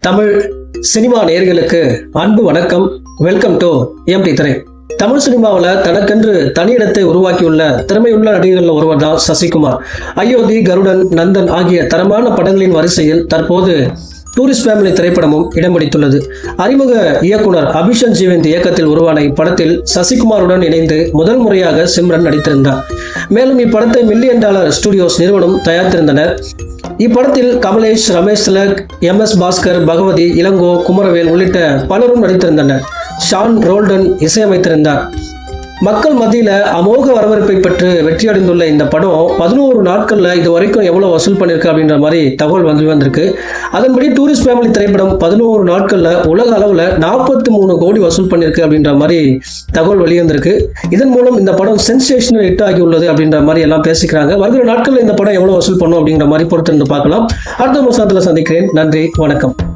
Tamil cinema நேயர்களுக்கு அன்பு வணக்கம். வெல்கம் டு எம்டி திரை தமிழ் சினிமாவில் தனக்கென்று தனியிடத்தை உருவாக்கியுள்ள திறமையுள்ள நடிகர்கள் ஒருவர் தான் சசிகுமார். அயோத்தி கருடன் நந்தன் ஆகிய தரமான படங்களின் வரிசையில் தற்போது டூரிஸ்ட் ஃபேமிலி திரைப்படமும் இடம் பிடித்துள்ளது. அறிமுக இயக்குனர் அபிஷன் ஜீவந்த் இயக்கத்தில் உருவான இப்படத்தில் சசிகுமாருடன் இணைந்து முதல் முறையாக சிம்ரன் நடித்திருந்தார். மேலும் இப்படத்தை மில்லியன் டாலர் ஸ்டுடியோஸ் நிறுவனம் தயாரித்திருந்தனர். இப்படத்தில் கமலேஷ் ரமேஷ் திலக் எம் எஸ் பாஸ்கர் பகவதி இளங்கோ குமரவேல் உள்ளிட்ட பலரும் நடித்திருந்தனர். ஷான் ரோல்டன் இசையமைத்திருந்தார். மக்கள் மத்தியில் அமோக வரவேற்பை பெற்று வெற்றியடைந்துள்ள இந்த படம் பதினோரு நாட்களில் இது வரைக்கும் எவ்வளோ வசூல் பண்ணியிருக்கு அப்படின்ற மாதிரி தகவல் வந்து வந்திருக்கு. அதன்படி டூரிஸ்ட் ஃபேமிலி திரைப்படம் பதினோரு நாட்களில் உலக அளவில் நாற்பத்தி மூணு கோடி வசூல் பண்ணியிருக்கு அப்படின்ற மாதிரி தகவல் வெளிவந்திருக்கு. இதன் மூலம் இந்த படம் சென்சேஷனல் ஹிட் ஆகி உள்ளது அப்படின்ற மாதிரி எல்லாம் பேசிக்கிறாங்க. வருகிற நாட்களில் இந்த படம் எவ்வளோ வசூல் பண்ணும் அப்படிங்கிற மாதிரி பொறுத்திருந்து பார்க்கலாம். அடுத்த மாசத்துல சந்திக்கிறேன். நன்றி வணக்கம்.